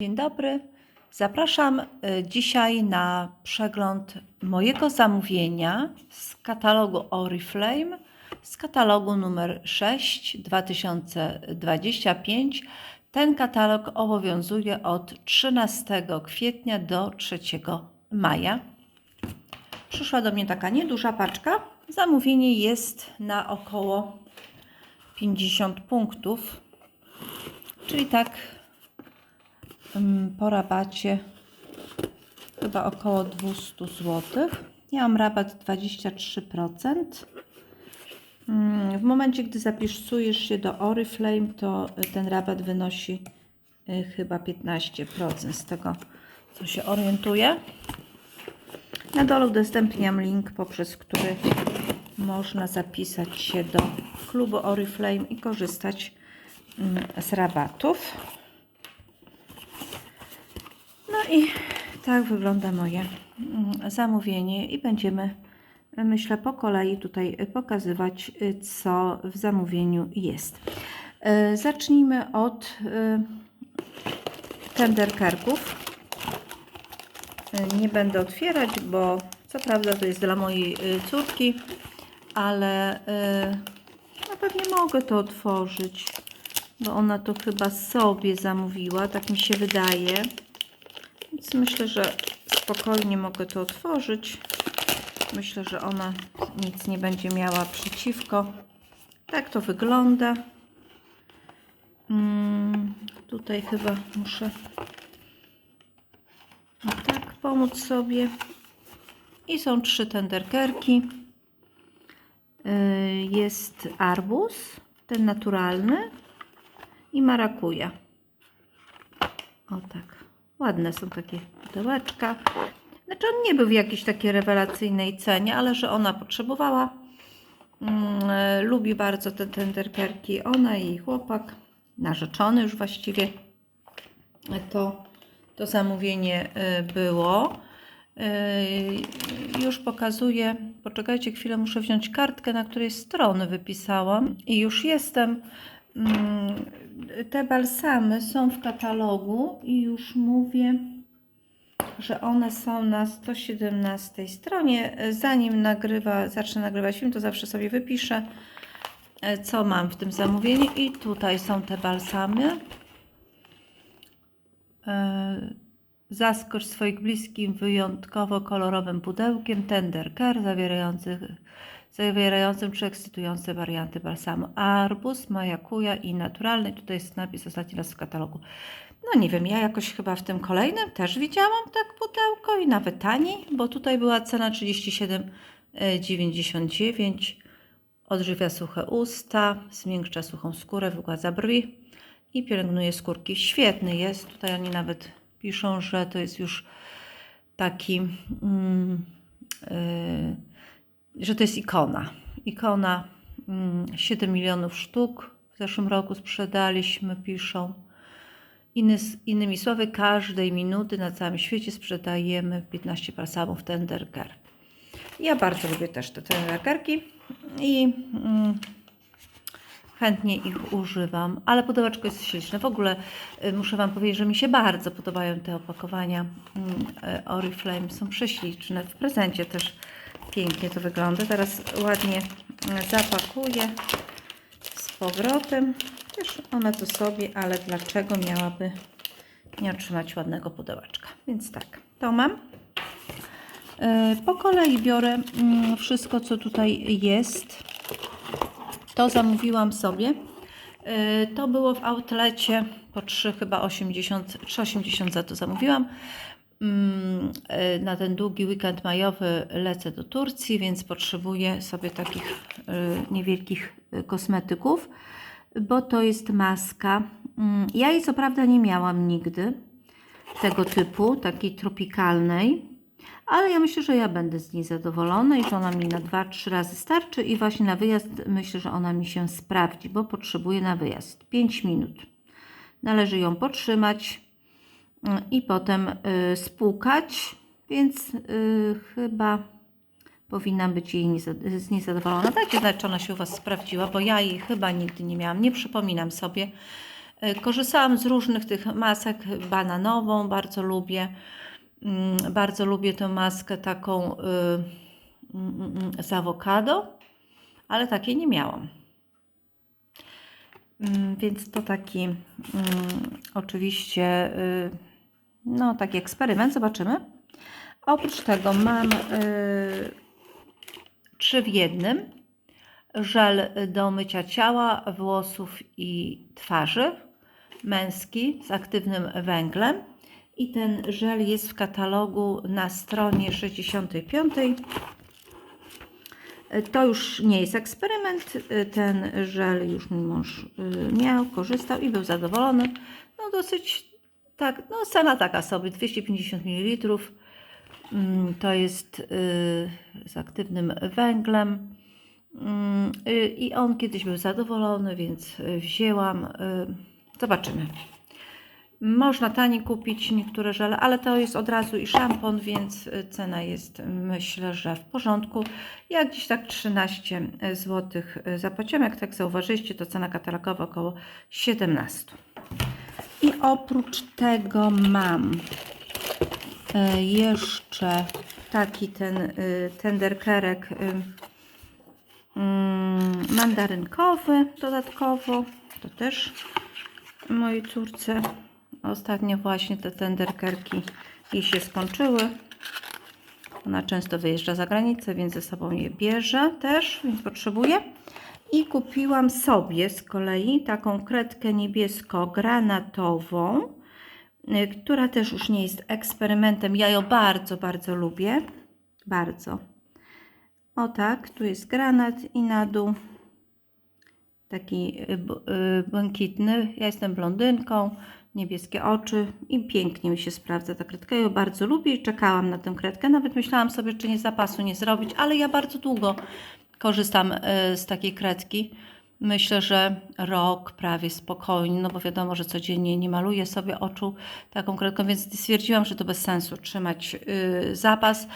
Dzień dobry. Zapraszam y, dzisiaj na przegląd mojego zamówienia z katalogu Oriflame, z katalogu numer 6 2025. Ten katalog obowiązuje od 13 kwietnia do 3 maja. Przyszła do mnie taka nieduża paczka. Zamówienie jest na około 50 punktów, czyli tak po rabacie chyba około 200 zł. Ja mam rabat 23%. Mm, W momencie, gdy zapisujesz się do Oriflame, to ten rabat wynosi y, chyba 15% z tego, co się orientuję. Na dole udostępniam link, poprzez który można zapisać się do klubu Oriflame i korzystać mm, z rabatów. I tak wygląda moje mm, zamówienie i będziemy, myślę, po kolei tutaj pokazywać, y, co w zamówieniu jest. Y, Zacznijmy od y, tenderkerków. Y, Nie będę otwierać, bo co prawda to jest dla mojej córki, ale no pewnie mogę to otworzyć, bo ona to chyba sobie zamówiła, tak mi się wydaje. Więc myślę, że spokojnie mogę to otworzyć. Myślę, że ona nic nie będzie miała przeciwko. Tak to wygląda. Mm, tutaj chyba muszę tak pomóc sobie. I są trzy tenderkerki. Yy, Jest arbuz, ten naturalny i marakuja. O tak. Ładne są takie pudełeczka. Znaczy on nie był w jakiejś takiej rewelacyjnej cenie, ale że ona potrzebowała. Mm, e, lubi bardzo te tenderkerki. Ona i jej chłopak, narzeczony już właściwie. To, to zamówienie e, było. E, Już pokazuję. Poczekajcie chwilę, muszę wziąć kartkę, na której strony wypisałam. I już jestem. Mm, Te balsamy są w katalogu i już mówię, że one są na 117 stronie. Zanim nagrywa, zacznę nagrywać film, to zawsze sobie wypiszę, e, co mam w tym zamówieniu. I tutaj są te balsamy. E, Zaskocz swoich bliskim wyjątkowo kolorowym pudełkiem Tender Care zawierających, zawierającym trzy ekscytujące warianty balsamu. Arbuz, majakuja i naturalny. Tutaj jest napis ostatni raz w katalogu. No nie wiem, ja jakoś chyba w tym kolejnym też widziałam tak pudełko i nawet taniej, bo tutaj była cena 37,99. Odżywia suche usta, zmiękcza suchą skórę, wygładza brwi i pielęgnuje skórki. Świetny jest. Tutaj oni nawet piszą, że to jest już taki, mm, yy, że to jest ikona. Ikona mm, 7 milionów sztuk w zeszłym roku sprzedaliśmy, piszą. Inny, innymi słowy, każdej minuty na całym świecie sprzedajemy 15 balsamów Tendercare. Ja bardzo lubię też te tenderkerki i mm, chętnie ich używam, ale pudełeczko jest śliczne. W ogóle y, muszę Wam powiedzieć, że mi się bardzo podobają te opakowania mm, y, Oriflame. Są prześliczne. W prezencie też pięknie to wygląda. Teraz ładnie zapakuję z powrotem. Też ona to sobie, ale dlaczego miałaby nie otrzymać ładnego pudełeczka? Więc tak, to mam. Y, Po kolei biorę mm, wszystko, co tutaj jest. To zamówiłam sobie. Y, To było w outlecie po 3 chyba 80, 3,80 za to zamówiłam. Mm, y, Na ten długi weekend majowy lecę do Turcji, więc potrzebuję sobie takich y, niewielkich y, kosmetyków, bo to jest maska. Mm, Ja jej co prawda nie miałam nigdy tego typu, takiej tropikalnej. Ale ja myślę, że ja będę z niej zadowolona i że ona mi na 2-3 razy starczy i właśnie na wyjazd myślę, że ona mi się sprawdzi, bo potrzebuję na wyjazd 5 minut. Należy ją potrzymać i potem y, spłukać, więc y, chyba powinnam być jej nieza- z niej zadowolona. Dajcie znać, czy ona się u Was sprawdziła, bo ja jej chyba nigdy nie miałam, nie przypominam sobie. E, Korzystałam z różnych tych masek, bananową bardzo lubię. Mm, Bardzo lubię tę maskę taką y, mm, mm, z awokado, ale takiej nie miałam. Więc to taki oczywiście y, no taki eksperyment, zobaczymy. Oprócz tego mam y, trzy w jednym żel do mycia ciała, włosów i twarzy męski z aktywnym węglem. I ten żel jest w katalogu na stronie 65. To już nie jest eksperyment. Ten żel już mój mąż y, miał, korzystał i był zadowolony. No dosyć tak, no cena taka sobie, 250 ml. Mm, To jest y, z aktywnym węglem. Mm, y, I on kiedyś był zadowolony, więc y, wzięłam. Zobaczymy. Można taniej kupić niektóre żele, ale to jest od razu i szampon, więc cena jest myślę, że w porządku. Ja gdzieś tak 13 zł zapłaciłam. Jak tak zauważyliście, to cena katalogowa około 17. I oprócz tego mam y, jeszcze taki ten y, tenderkerek y, mm, mandarynkowy dodatkowo. To też mojej córce ostatnio właśnie te tenderkerki jej się skończyły. Ona często wyjeżdża za granicę, więc ze sobą je bierze też, więc potrzebuje. I kupiłam sobie z kolei taką kredkę niebiesko-granatową, y, która też już nie jest eksperymentem. Ja ją bardzo, bardzo lubię. Bardzo. O tak, tu jest granat i na dół taki y, y, błękitny. Ja jestem blondynką, niebieskie oczy i pięknie mi się sprawdza ta kredka. Ja ją bardzo lubię i czekałam na tę kredkę. Nawet myślałam sobie, czy nie zapasu nie zrobić, ale ja bardzo długo korzystam y, z takiej kredki. Myślę, że rok prawie spokojnie, no bo wiadomo, że codziennie nie maluję sobie oczu taką kredką, więc stwierdziłam, że to bez sensu trzymać y, zapas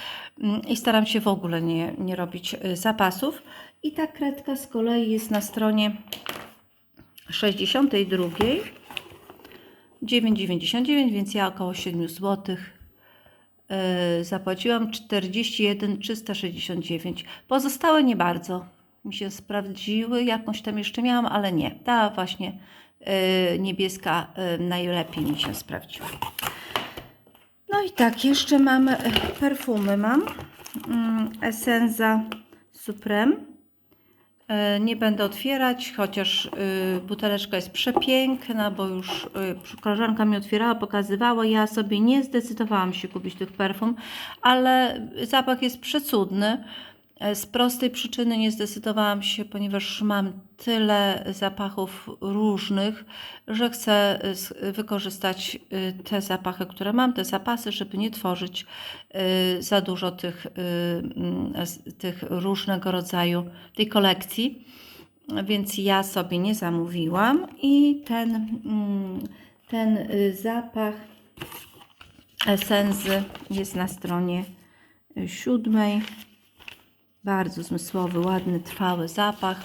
mm, i staram się w ogóle nie, nie robić y, zapasów. I ta kredka z kolei jest na stronie 62, 9,99, więc ja około 7 zł zapłaciłam 41 369. Pozostałe nie bardzo mi się sprawdziły, jakąś tam jeszcze miałam, ale nie. Ta właśnie yy, niebieska yy, najlepiej mi się sprawdziła. No i tak, jeszcze mam e, perfumy mam. Mm, Essenza Supreme. E, Nie będę otwierać, chociaż y, buteleczka jest przepiękna, bo już y, koleżanka mi otwierała, pokazywała. Ja sobie nie zdecydowałam się kupić tych perfum, ale zapach jest przecudny. E, Z prostej przyczyny nie zdecydowałam się, ponieważ mam tyle zapachów różnych, że chcę s- wykorzystać y, te zapachy, które mam, te zapasy, żeby nie tworzyć za dużo tych, tych różnego rodzaju tej kolekcji. Więc ja sobie nie zamówiłam i ten, mm, ten zapach esenzy jest na stronie siódmej. Bardzo zmysłowy, ładny, trwały zapach.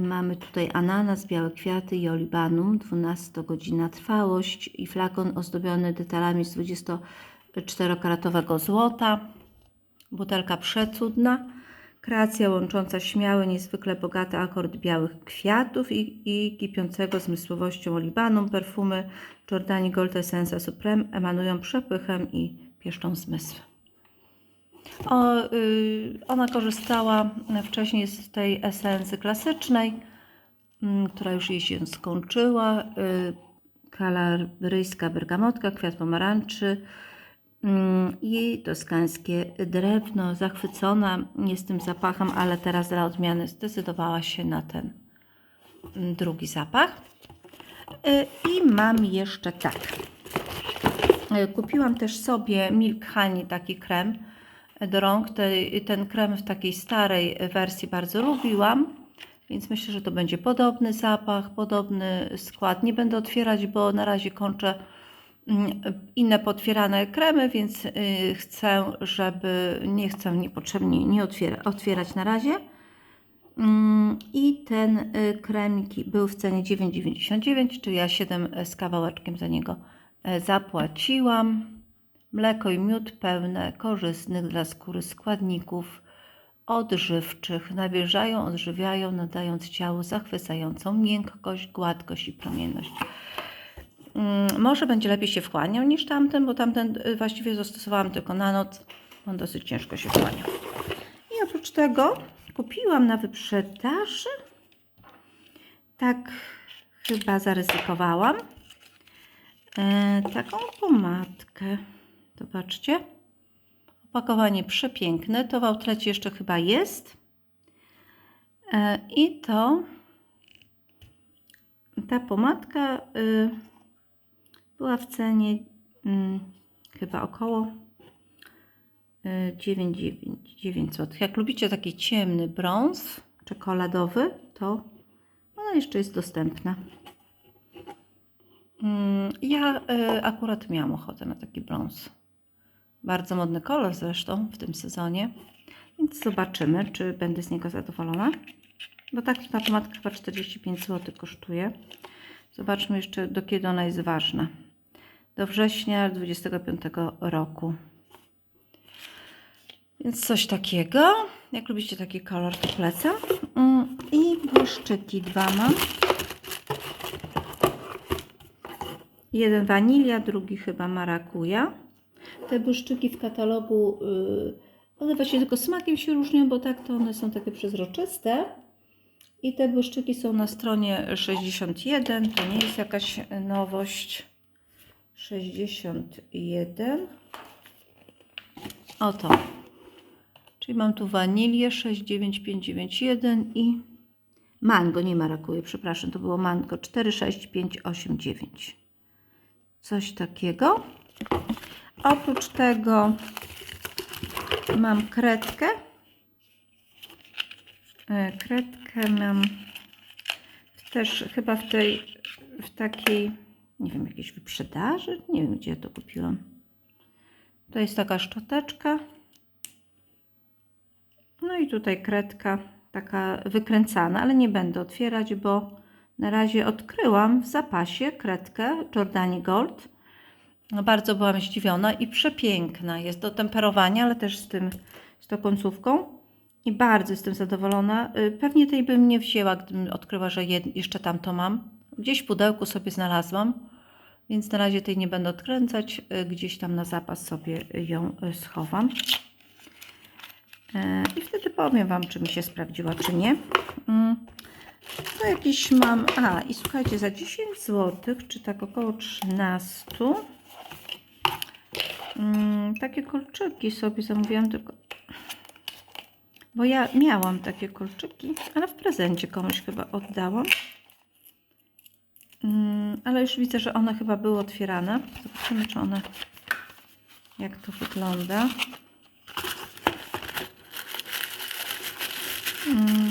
Mamy tutaj ananas, białe kwiaty i olibanum, 12 godzina trwałość i flakon ozdobiony detalami z 24-karatowego złota. Butelka przecudna. Kreacja łącząca śmiały, niezwykle bogaty akord białych kwiatów i, i kipiącego zmysłowością olibanum. Perfumy Giordani Gold Essenza Supreme emanują przepychem i pieszczą zmysły. Y, ona korzystała wcześniej z tej esencji klasycznej, mm, która już jej się skończyła. Y, Kalaryjska bergamotka, kwiat pomarańczy mm, i toskańskie drewno. Zachwycona jest tym zapachem, ale teraz dla odmiany zdecydowała się na ten mm, drugi zapach. Y, I mam jeszcze tak. Kupiłam też sobie Milk Honey, taki krem do rąk. Te, ten krem w takiej starej wersji bardzo lubiłam, więc myślę, że to będzie podobny zapach, podobny skład. Nie będę otwierać, bo na razie kończę mm, inne potwierane kremy, więc y, chcę, żeby nie chcę niepotrzebnie nie otwiera, otwierać na razie. Mm, I ten y, kremik był w cenie 9,99, czyli ja 7 z kawałeczkiem za niego e, zapłaciłam. Mleko i miód pełne korzystnych dla skóry składników odżywczych. Nawilżają, odżywiają, nadając ciału zachwycającą miękkość, gładkość i promienność. Mm, Może będzie lepiej się wchłaniał niż tamten, bo tamten y, właściwie zastosowałam tylko na noc. On dosyć ciężko się wchłania. I oprócz tego kupiłam na wyprzedaży. Tak chyba zaryzykowałam. E, taką pomadkę. Zobaczcie. Opakowanie przepiękne. To w outlecie jeszcze chyba jest. E, I to ta pomadka y, była w cenie mm, chyba około y, 9, 9, 9 zł. Jak lubicie taki ciemny brąz czekoladowy, to ona jeszcze jest dostępna. Mm, Ja y, akurat miałam ochotę na taki brąz. Bardzo modny kolor zresztą w tym sezonie. Więc zobaczymy, czy będę z niego zadowolona. Bo tak ta pomadka chyba 45 zł kosztuje. Zobaczmy jeszcze do kiedy ona jest ważna. Do września 25 roku. Więc coś takiego. Jak lubicie taki kolor, to polecam. Mm, I błyszczyki dwa mam. Jeden wanilia, drugi chyba marakuja. Te błyszczyki w katalogu, yy, one właśnie tylko smakiem się różnią, bo tak to one są takie przezroczyste. I te błyszczyki są na stronie 61. To nie jest jakaś nowość. 61. Oto. Czyli mam tu wanilię 69591 i mango, nie marakuje, przepraszam, to było mango 46589. Coś takiego. Oprócz tego mam kredkę. E, Kredkę mam też chyba w tej, w takiej, nie wiem, jakiejś wyprzedaży. Nie wiem, gdzie ja to kupiłam. To jest taka szczoteczka. No i tutaj kredka taka wykręcana, ale nie będę otwierać, bo na razie odkryłam w zapasie kredkę Jordani Gold. No, bardzo byłam zdziwiona i przepiękna. Jest do temperowania, ale też z tym, z tą końcówką. I bardzo jestem zadowolona. Y, Pewnie tej bym nie wzięła, gdybym odkryła, że jeszcze tamto mam. Gdzieś w pudełku sobie znalazłam, więc na razie tej nie będę odkręcać. Y, Gdzieś tam na zapas sobie ją y, schowam. I wtedy powiem Wam, czy mi się sprawdziła, czy nie. Mm, To jakiś mam. A, i słuchajcie, za 10 zł, czy tak około 13. Mm, takie kolczyki sobie zamówiłam, tylko. Bo ja miałam takie kolczyki, ale w prezencie komuś chyba oddałam. Mm, ale już widzę, że one chyba były otwierane. Zobaczymy, czy one. Jak to wygląda. Mm.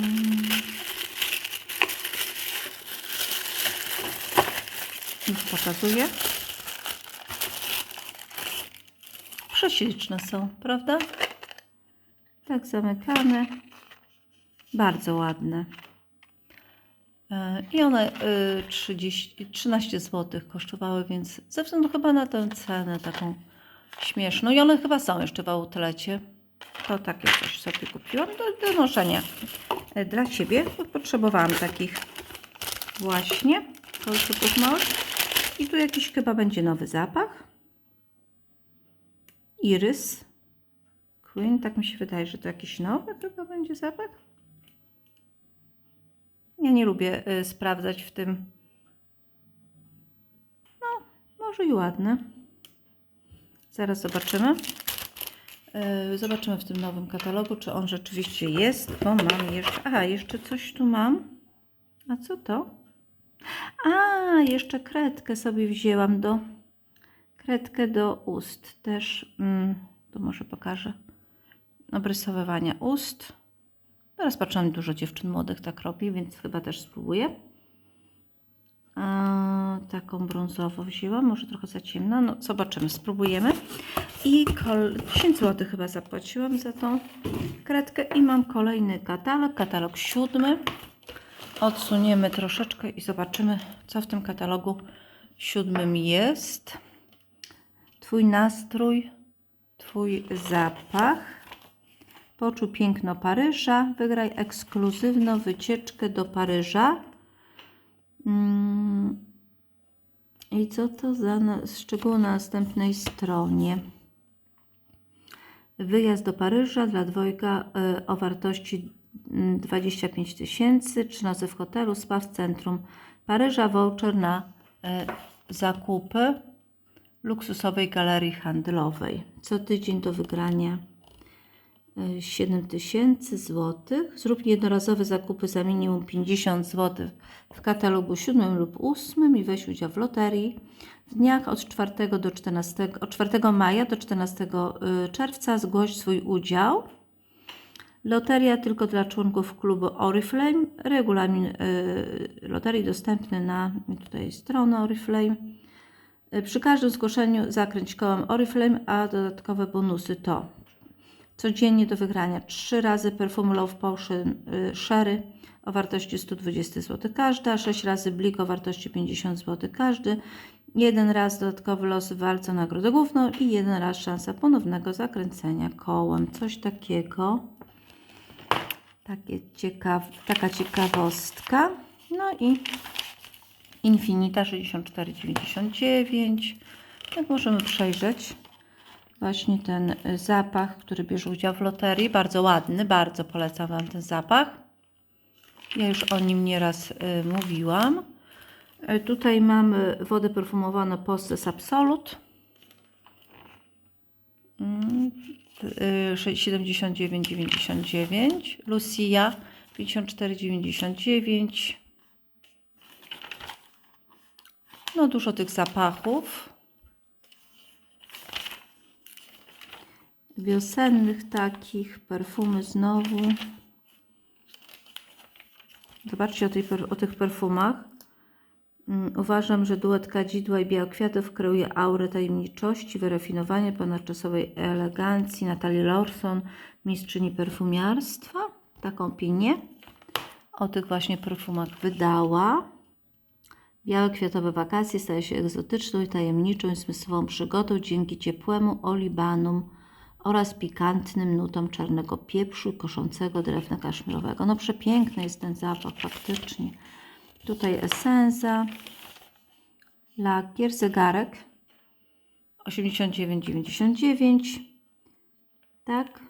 Już pokazuję. Prześliczne są, prawda? Tak zamykane. Bardzo ładne. E, I one y, 30, 13 zł kosztowały, więc ze względu chyba na tę cenę taką śmieszną. I one chyba są jeszcze w outlecie. To takie coś sobie kupiłam do, do noszenia e, dla siebie, bo potrzebowałam takich właśnie kolczyków małych. I tu jakiś chyba będzie nowy zapach. Irys. Queen, tak mi się wydaje, że to jakiś nowy chyba będzie zapach. Ja nie lubię y, sprawdzać w tym. No, może i ładne. Zaraz zobaczymy. Y, Zobaczymy w tym nowym katalogu, czy on rzeczywiście jest, bo mam jeszcze. Aha, jeszcze coś tu mam. A co to? A, jeszcze kredkę sobie wzięłam do. Kredkę do ust też. Mm, to może pokażę. Obrysowywania ust. Teraz patrzyłam, dużo dziewczyn młodych tak robi, więc chyba też spróbuję. A, taką brązową wzięłam, może trochę za ciemna. No, zobaczymy, spróbujemy. I kol... 10 zł chyba zapłaciłam za tą kredkę. I mam kolejny katalog, katalog siódmy. Odsuniemy troszeczkę i zobaczymy, co w tym katalogu siódmym jest. Twój nastrój, Twój zapach. Poczuł piękno Paryża. Wygraj ekskluzywną wycieczkę do Paryża. Mm. I co to za szczegóły na następnej stronie? Wyjazd do Paryża dla dwojga y, o wartości mm, 25 tysięcy, trzy nocy w hotelu, spa w centrum Paryża, voucher na y, zakupy luksusowej galerii handlowej. Co tydzień do wygrania 7 tysięcy złotych. Zrób jednorazowe zakupy za minimum 50 zł w katalogu 7 lub 8 i weź udział w loterii. W dniach od 4 do 14, od 4 maja do 14 y, czerwca zgłoś swój udział. Loteria tylko dla członków klubu Oriflame. Regulamin y, loterii dostępny na tutaj strona Oriflame. Y, Przy każdym zgłoszeniu zakręć kołem Oriflame, a dodatkowe bonusy to codziennie do wygrania 3 razy perfumy Love Potion y, Sherry o wartości 120 zł każda, 6 razy blik o wartości 50 zł każdy, jeden raz dodatkowy los w walce o nagrodę główną i jeden raz szansa ponownego zakręcenia kołem. Coś takiego. Takie ciekaw, taka ciekawostka. No i Infinita 64,99. Jak możemy przejrzeć, właśnie ten y, zapach, który bierze udział w loterii. Bardzo ładny, bardzo polecam Wam ten zapach. Ja już o nim nieraz y, mówiłam. Y, tutaj mamy wodę perfumowaną Postes Absolute. Mm, y, 79,99. Lucia 54,99. No dużo tych zapachów. Wiosennych takich, perfumy znowu. Zobaczcie o, tej, o tych perfumach. Mm, Uważam, że duet kadzidła i białokwiatów kreuje aurę tajemniczości, wyrafinowania, ponadczasowej elegancji. Natalie Lorson, mistrzyni perfumiarstwa. Taką opinię o tych właśnie perfumach wydała. Białe kwiatowe wakacje staje się egzotyczną i tajemniczą i zmysłową przygodą dzięki ciepłemu olibanum oraz pikantnym nutom czarnego pieprzu koszącego drewna kaszmirowego. No przepiękny jest ten zapach faktycznie. Tutaj esenza, lakier, zegarek 89,99 tak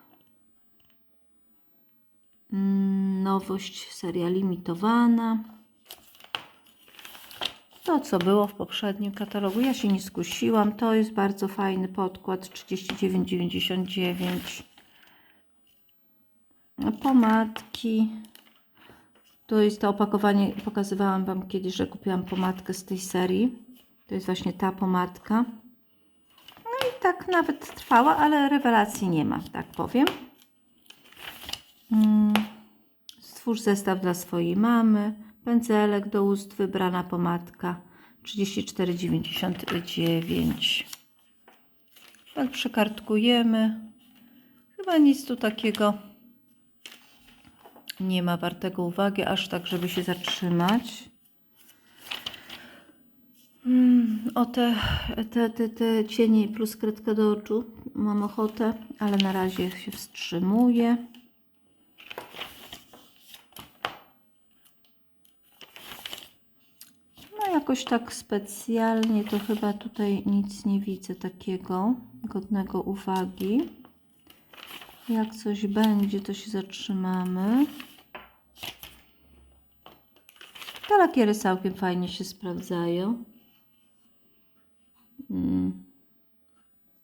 Mm, nowość seria limitowana to, co było w poprzednim katalogu. Ja się nie skusiłam. To jest bardzo fajny podkład 39,99. Pomadki. To jest to opakowanie. Pokazywałam Wam kiedyś, że kupiłam pomadkę z tej serii. To jest właśnie ta pomadka. No i tak nawet trwała, ale rewelacji nie ma, tak powiem. Mm. Stwórz zestaw dla swojej mamy. Pędzelek do ust, wybrana pomadka 34,99. Tak przekartkujemy. Chyba nic tu takiego nie ma wartego uwagi, aż tak, żeby się zatrzymać. Mm, O te, te, te, te cienie plus kredka do oczu mam ochotę, ale na razie się wstrzymuję. No jakoś tak specjalnie to chyba tutaj nic nie widzę takiego godnego uwagi. Jak coś będzie, to się zatrzymamy. Te lakiery całkiem fajnie się sprawdzają. Mm.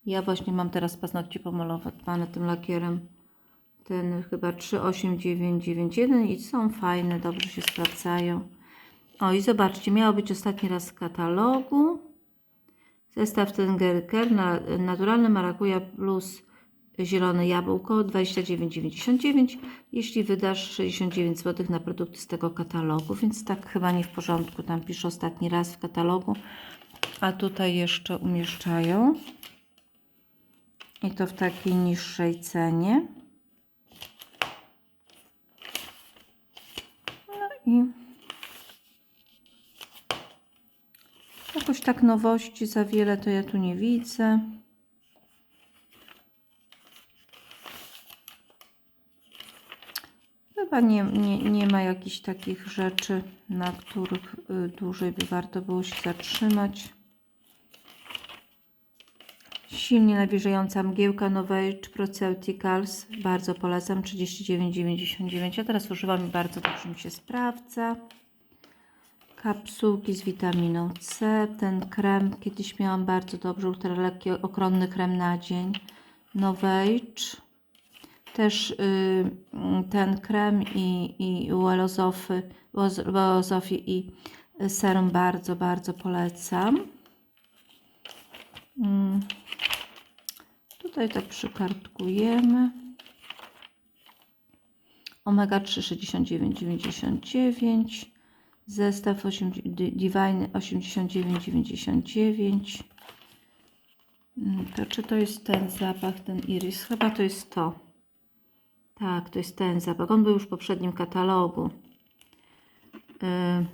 Ja właśnie mam teraz paznokcie pomalowane tym lakierem. Ten chyba 38991 i są fajne, dobrze się sprawdzają. O i zobaczcie, miało być ostatni raz w katalogu. Zestaw Tengerker na naturalny marakuja plus zielone jabłko 29,99. Jeśli wydasz 69 zł na produkty z tego katalogu, więc tak chyba nie w porządku. Tam pisze ostatni raz w katalogu, a tutaj jeszcze umieszczają. I to w takiej niższej cenie. No i jakoś tak nowości za wiele to ja tu nie widzę. Chyba nie, nie, nie ma jakichś takich rzeczy, na których y, dłużej by warto było się zatrzymać. Silnie nawilżająca mgiełka Novage Proceuticals. Bardzo polecam. 39,99. Ja teraz używam i bardzo dobrze mi się sprawdza. Kapsułki z witaminą C. Ten krem kiedyś miałam bardzo dobrze. Ultra lekki, ochronny krem na dzień. Novage. Też y, ten krem i, i Welozofy, Welozofy i serum bardzo, bardzo polecam. Mm. Tutaj tak przykartkujemy. Omega 3 69,99. Zestaw 8, Di- Divine 89,99. Mm, To czy to jest ten zapach, ten iris? Chyba to jest to. Tak, to jest ten zapach. On był już w poprzednim katalogu. Y,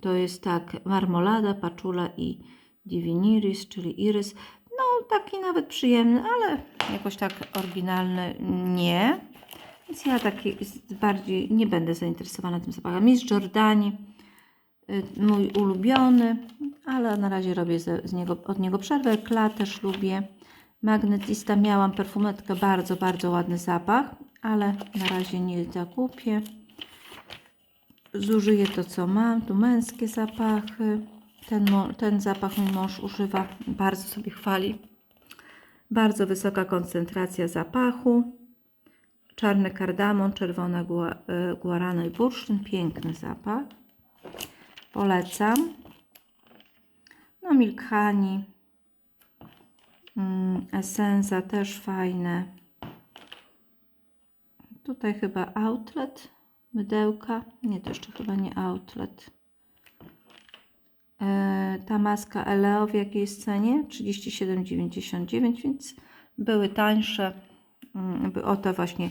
To jest tak, marmolada, paczula i diviniris, czyli iris. No, taki nawet przyjemny, ale jakoś tak oryginalny nie. Więc ja taki bardziej nie będę zainteresowana tym zapachem. Miss Jordani, mój ulubiony, ale na razie robię ze, z niego, od niego przerwę. Kla też lubię. Magnetista miałam perfumetkę, bardzo, bardzo ładny zapach, ale na razie nie zakupię. Zużyję to, co mam. Tu męskie zapachy. Ten, ten zapach mój mąż używa, bardzo sobie chwali. Bardzo wysoka koncentracja zapachu. Czarny kardamon, czerwona y, guarana i bursztyn. Piękny zapach. Polecam. No Milk Honey. Mm, Essenza też fajne. Tutaj chyba outlet, mydełka. Nie, to jeszcze chyba nie outlet. E, ta maska Eleo w jakiej cenie? 37,99, więc były tańsze. Mm, by- Oto właśnie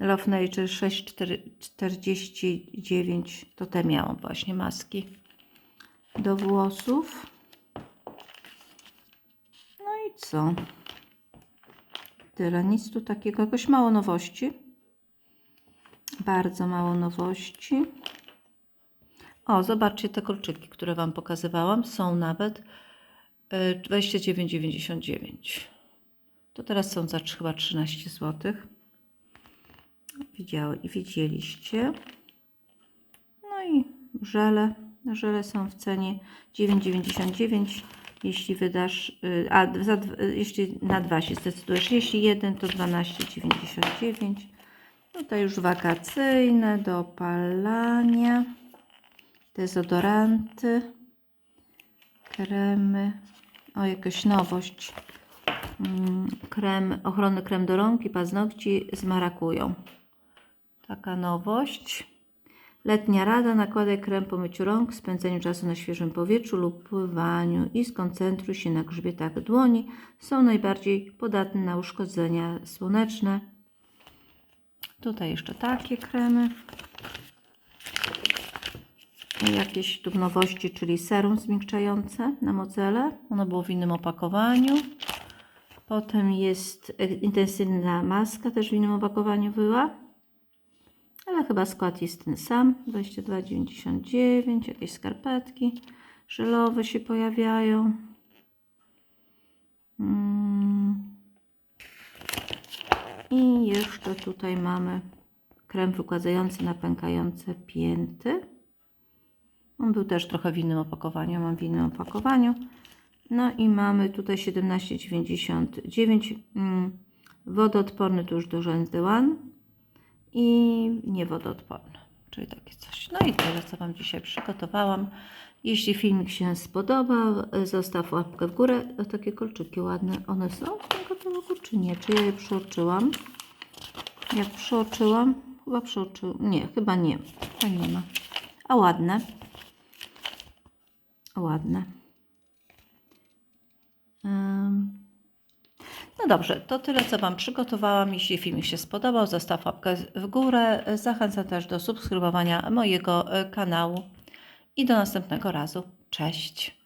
Love Nature 6,49 to te miałam właśnie maski do włosów. No i co? Tyle, nic tu takiego, jakoś mało nowości. Bardzo mało nowości. O, zobaczcie te kolczyki, które Wam pokazywałam. Są nawet y, 29,99. To teraz są za chyba 13 zł. Widziały i widzieliście. No i żele. Żele są w cenie 9,99. Jeśli wydasz, y, a za, y, jeśli na dwa się zdecydujesz, jeśli jeden to 12,99. Tutaj już wakacyjne do opalania, dezodoranty, kremy. O, jakaś nowość. Mm, Krem, ochronny krem do rąk i paznokci z marakują. Taka nowość. Letnia rada, nakładaj krem po myciu rąk, spędzeniu czasu na świeżym powietrzu lub pływaniu i skoncentruj się na grzbietach dłoni. Są najbardziej podatne na uszkodzenia słoneczne. Tutaj jeszcze takie kremy. Jakieś tu nowości, czyli serum zmiękczające na mocele. Ono było w innym opakowaniu. Potem jest intensywna maska, też w innym opakowaniu była. Ale chyba skład jest ten sam. 22,99. Jakieś skarpetki żelowe się pojawiają. Mm. I jeszcze tutaj mamy krem wykładający na pękające pięty. On był też trochę w innym opakowaniu, mam w innym opakowaniu. No i mamy tutaj 17,99 mm, wodoodporny tuż do The One i niewodoodporny, czyli takie coś. No i tyle, co Wam dzisiaj przygotowałam. Jeśli filmik się spodobał, zostaw łapkę w górę. O, takie kolczyki ładne. One są w tym katalogu, czy nie? Czy ja je przeoczyłam? Jak przeoczyłam? Chyba przeoczyłam. Nie, chyba nie. Chyba nie ma. A ładne. Ładne. Ym. No dobrze, to tyle, co Wam przygotowałam. Jeśli filmik się spodobał, zostaw łapkę w górę. Zachęcam też do subskrybowania mojego e, kanału i do następnego razu. Cześć!